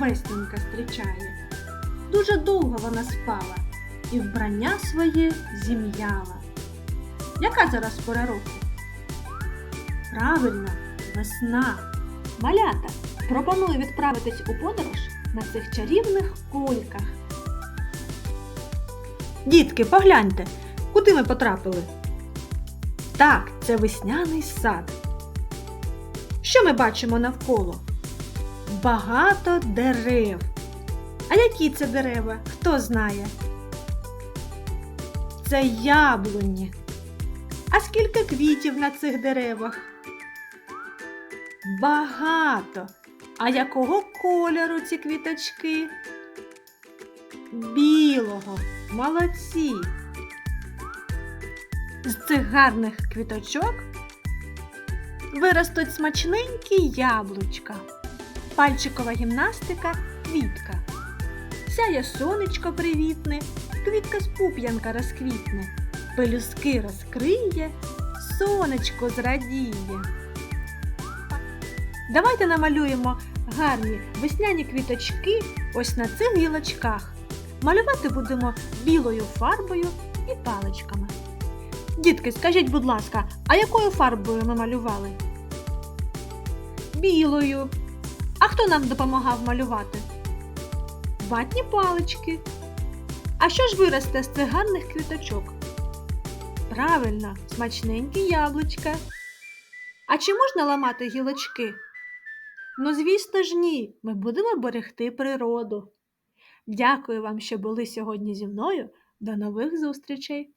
весненька зустрічає. Дуже довго вона спала і вбрання своє зім'яла. Яка зараз пора року? Правильно, весна. Малята, пропоную відправитись у подорож на цих чарівних кульках. Дітки, погляньте, куди ми потрапили? Так, це весняний сад. Що ми бачимо навколо? Багато дерев. А які це дерева? Хто знає? Це яблуні. А скільки квітів на цих деревах? Багато. А якого кольору ці квіточки? Білого. Молодці. З цих гарних квіточок виростуть смачненькі яблучка, пальчикова гімнастика квітка. Сяє сонечко привітне, квітка з пуп'янка розквітне, пелюски розкриє, сонечко зрадіє. Давайте намалюємо гарні весняні квіточки ось на цих гілочках. Малювати будемо білою фарбою і паличками. Дітки, скажіть, будь ласка, а якою фарбою ми малювали? Білою. А хто нам допомагав малювати? Ватні палички. А що ж виросте з цих гарних квіточок? Правильно, смачненькі яблучка. А чи можна ламати гілочки? Ну, звісно ж, ні. Ми будемо берегти природу. Дякую вам, що були сьогодні зі мною. До нових зустрічей!